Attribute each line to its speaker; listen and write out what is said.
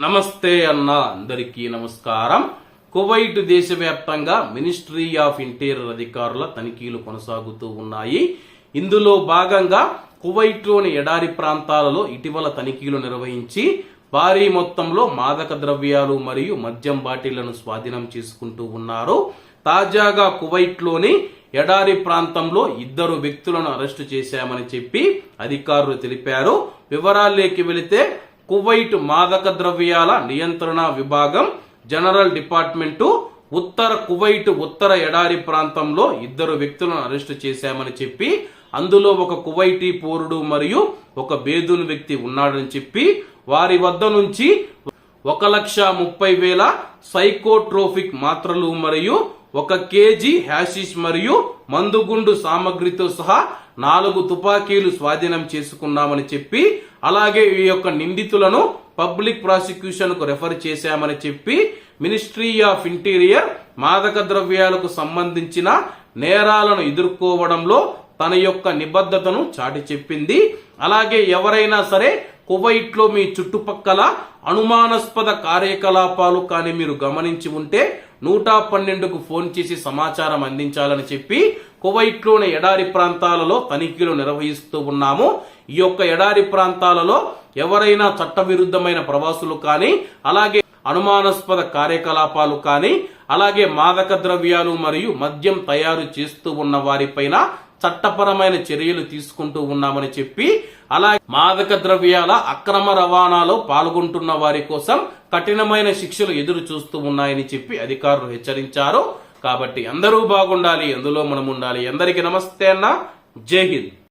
Speaker 1: నమస్తే అన్న అందరికీ నమస్కారం. కువైట్ దేశవ్యాప్తంగా మినిస్ట్రీ ఆఫ్ ఇంటీరియర్ అధికారుల తనిఖీలు కొనసాగుతూ ఉన్నాయి. ఇందులో భాగంగా కువైట్లోని ఎడారి ప్రాంతాలలో ఇటీవల తనిఖీలు నిర్వహించి భారీ మొత్తంలో మాదక ద్రవ్యాలు మరియు మద్యం బాటిళ్ళను స్వాధీనం చేసుకుంటూ ఉన్నారు. తాజాగా కువైట్లోని ఎడారి ప్రాంతంలో ఇద్దరు వ్యక్తులను అరెస్టు చేశామని చెప్పి అధికారులు తెలిపారు. వివరాల్లోకి వెళితే కువైట్ మాదక ద్రవ్యాల నియంత్రణ విభాగం జనరల్ డిపార్ట్మెంటు ఉత్తర కువైట్ ఉత్తర ఎడారి ప్రాంతంలో ఇద్దరు వ్యక్తులను అరెస్టు చేశామని చెప్పి అందులో ఒక కువైటీ పౌరుడు మరియు ఒక బేదుని వ్యక్తి ఉన్నాడని చెప్పి వారి వద్ద నుంచి ఒక లక్ష ముప్పై వేల సైకోట్రోఫిక్ మాత్రలు మరియు ఒక కేజీ హ్యాషిష్ మరియు మందుగుండు సామగ్రితో సహా నాలుగు తుపాకీలు స్వాధీనం చేసుకున్నామని చెప్పి అలాగే ఈ యొక్క నిందితులను పబ్లిక్ ప్రాసిక్యూషన్కు రెఫర్ చేశామని చెప్పి మినిస్ట్రీ ఆఫ్ ఇంటీరియర్ మాదక ద్రవ్యాలకు సంబంధించిన నేరాలను ఎదుర్కోవడంలో తన యొక్క నిబద్ధతను చాటి చెప్పింది. అలాగే ఎవరైనా సరే కువైట్లో మీ చుట్టుపక్కల అనుమానాస్పద కార్యకలాపాలు కానీ మీరు గమనించి ఉంటే నూట పన్నెండుకు ఫోన్ చేసి సమాచారం అందించాలని చెప్పి కువైట్లోని ఎడారి ప్రాంతాలలో తనిఖీలు నిర్వహిస్తూ ఉన్నాము. ఈ యొక్క ఎడారి ప్రాంతాలలో ఎవరైనా చట్టవిరుద్ధమైన ప్రవాసులు కానీ అలాగే అనుమానాస్పద కార్యకలాపాలు కానీ అలాగే మాదక ద్రవ్యాలు మరియు మద్యం తయారు చేస్తూ ఉన్న వారిపైన చట్టపరమైన చర్యలు తీసుకుంటూ ఉన్నామని చెప్పి అలాగే మాదక ద్రవ్యాల అక్రమ రవాణాలో పాల్గొంటున్న వారి కోసం కఠినమైన శిక్షలు ఎదురు చూస్తూ ఉన్నాయని చెప్పి అధికారులు హెచ్చరించారు. కాబట్టి అందరూ బాగుండాలి అందులో మనం ఉండాలి. అందరికీ నమస్తే అన్న. జై హింద్.